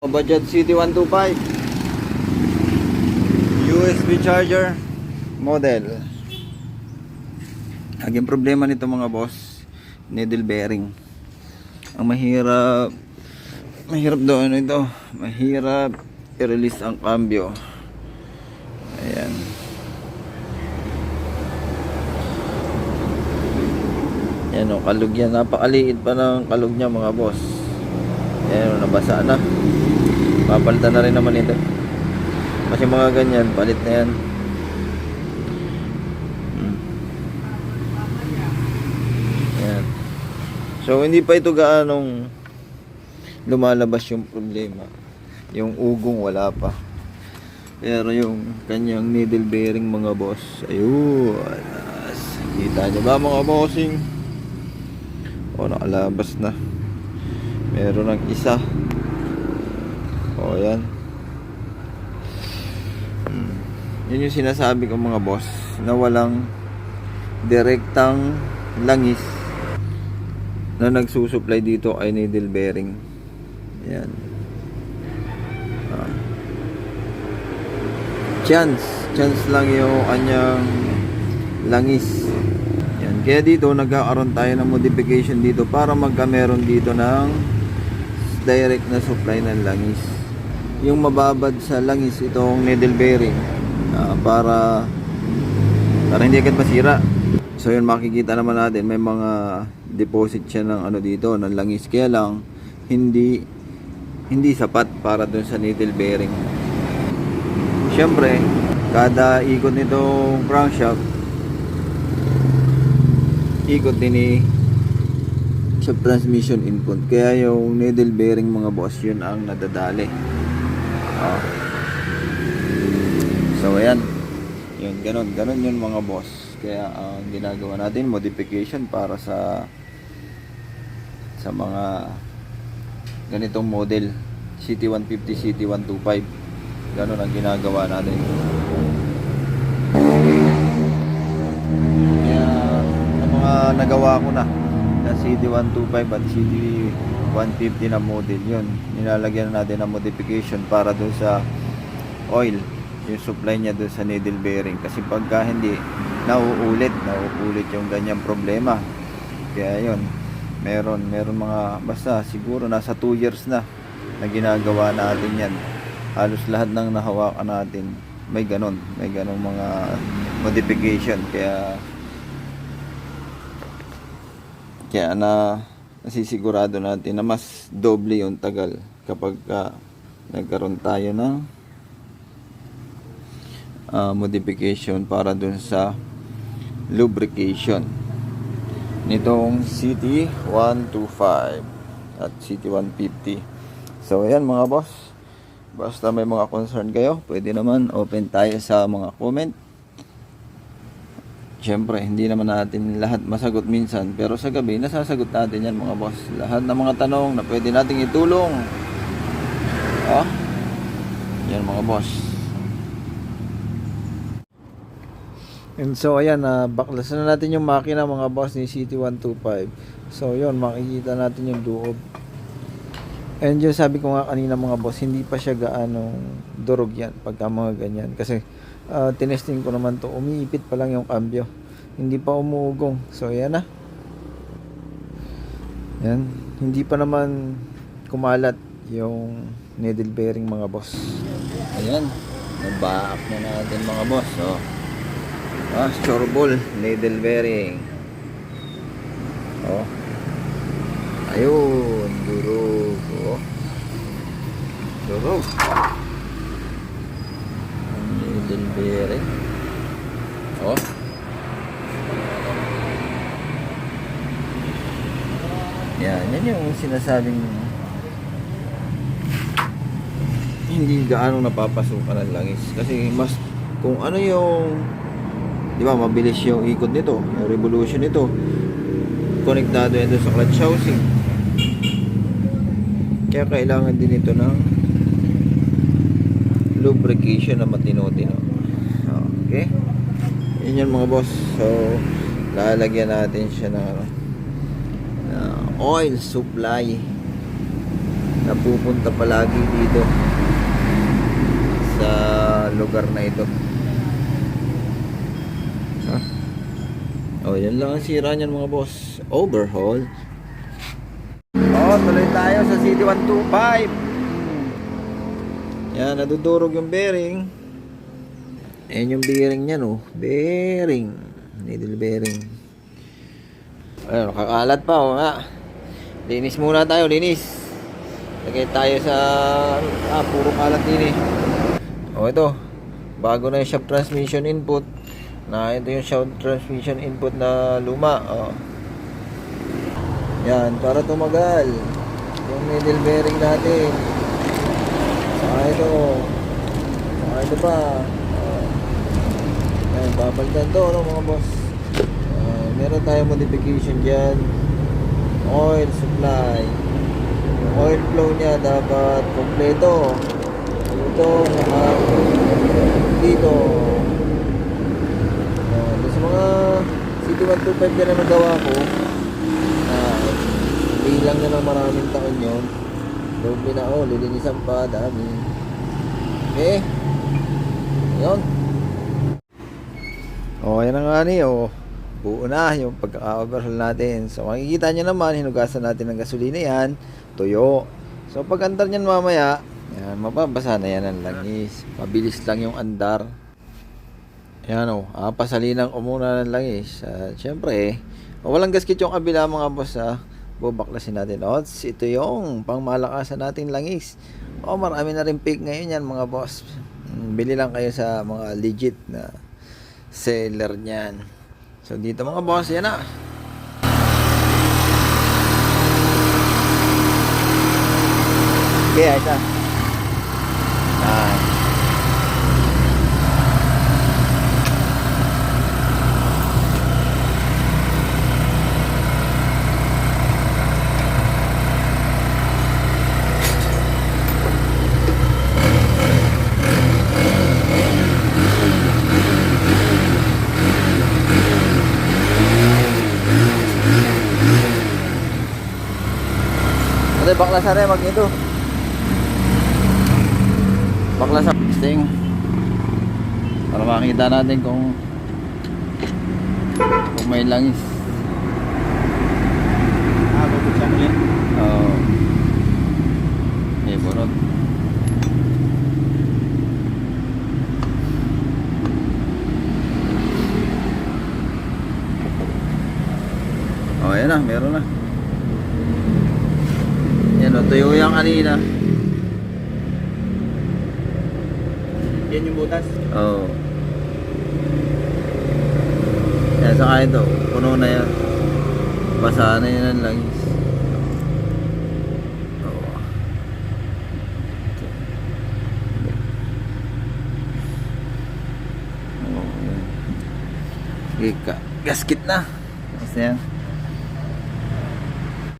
Budget City 125 USB charger model Ang problema nito mga boss Needle bearing Ang mahirap Mahirap daw ano ito Mahirap i-release ang cambio Ayan Yan o, kalug yan. Napakaliit pa ng kalug niya mga boss. Yan o, nabasa na. Papalitan na rin naman ito. Kasi mga ganyan, palit na yan. Hmm. Yan. So, hindi pa ito gaanong lumalabas yung problema. Yung ugong wala pa. Pero yung kanyang needle bearing mga boss, ayun. Kita niyo ba mga bossing? O, nakalabas na. Meron ng isa. O, yan. Hmm. Yun yung sinasabi ko mga boss, na walang direktang langis na nagsusupply dito ay needle bearing. Yan. Ah. Chance. Chance lang yung kanyang langis. Yan. Kaya dito nagkakaroon tayo ng modification dito para magka meron dito ng direct na supply ng langis. Yung mababad sa langis itong needle bearing ah, para para hindi agad masira. So yun makikita naman natin may mga deposit siya ng ano dito ng langis kaya lang hindi hindi sapat para dun sa needle bearing. Siyempre, kada ikot nitong crankshaft ikot din ni sa transmission input. Kaya yung needle bearing mga boss, yun ang nadadali. Oh. So, ayan. Yun, ganun. Ganun yun mga boss. Kaya ang ginagawa natin, modification para sa sa mga ganitong model. CT150, CT125. Ganun ang ginagawa natin. Kaya, ang mga nagawa ko na na CD125 at CD150 na model yun. Nilalagyan natin ng modification para doon sa oil yung supply niya doon sa needle bearing. Kasi pagka hindi nauulit nauulit yung ganyang problema. Kaya yun meron meron mga basta siguro nasa 2 years na na ginagawa natin yan. Halos lahat ng nahawakan natin may ganon may ganong mga modification. Kaya kaya na nasisigurado natin na mas doble yung tagal kapag ka nagkaroon tayo ng ah, modification para dun sa lubrication nitong CT125 at CT150 so ayan mga boss. Basta may mga concern kayo pwede naman open tayo sa mga comment Siyempre, hindi naman natin lahat masagot minsan. Pero sa gabi, nasasagot natin yan mga boss. Lahat ng mga tanong na pwede nating itulong. Oh, yan mga boss. And so, ayan, uh, baklasan na natin yung makina mga boss ni CT125. So, yun, makikita natin yung loob. And yun, sabi ko nga kanina mga boss, hindi pa siya gaano durog yan pagka mga ganyan. Kasi, uh, tinesting ko naman to. Umiipit pa lang yung cambio hindi pa umuugong. So yan na. Yan hindi pa naman kumalat yung needle bearing mga boss. Ayan. Nabaak na natin mga boss. Oh. ah storball needle bearing. Oh. Ayun. Durog. Oh. Durog needle bearing. Oh. Yan, yung sinasabing hindi gaano napapasukan ng langis. Kasi mas, kung ano yung, di ba, mabilis yung ikot nito, yung revolution nito, konektado yan sa clutch housing. Kaya kailangan din ito ng lubrication na matino-tino. Okay? Yun yun mga boss. So, lalagyan natin siya ng ano, oil supply. napupunta palagi dito sa lugar na ito. Ha? Oh, yan lang ang sira niyan mga boss. Overhaul. Oh, tuloy tayo sa City 125. Yan, nadudurog yung bearing. Ayan yung bearing niya, no? Bearing. Needle bearing. Ayun, nakakalat pa, oh nga. Linis muna tayo, linis. Lagay tayo sa, ah, puro kalat din eh. Oh, ito. Bago na yung shaft transmission input. Na ito yung shaft transmission input na luma. Oh. Yan, para tumagal. Yung needle bearing natin. Saka ito. Saka ito pa. Oh. Yan, papalitan to, no, mga boss. Ah, meron tayong modification dyan. Oil supply. Yung oil flow niya dapat kompleto. Dito, saka dito. Ah, doon sa mga CT125 na na nagawa ko, ah, hindi lang na ng maraming taon yun. Doble na, oh, lilinisan pa, dami. Okay. Yun. Oh, yan na nga ni, oh. Buo na yung pagka-overhaul natin. So, makikita nyo naman, hinugasan natin ng gasolina yan, tuyo. So, pag andar nyan mamaya, yan, mababasa na yan ang langis. Mabilis lang yung andar. Yan o, ah, pasalinang umuna ng langis. At syempre, eh, walang gasket yung kabila mga boss ha. Bubaklasin natin. O, ito yung pangmalakasan natin langis. O, marami na rin pick ngayon yan mga boss. Mm, Bili lang kayo sa mga legit na seller niyan. So, dito mga boss, yan na. Okay, na. Ah. Ate, bakla sa mag ito. Bakla sa testing. Para makita natin kung kung may langis. Ah, bubuksan ulit. Oo. Okay, bunot. Oh, ayan na, meron na. Yan o, tuyo yung kanina. Yan yung butas. Oo. Oh. Yan, saka ito, puno na yan. Basa na yan ang langis. Ka- gasket na. Basta yan.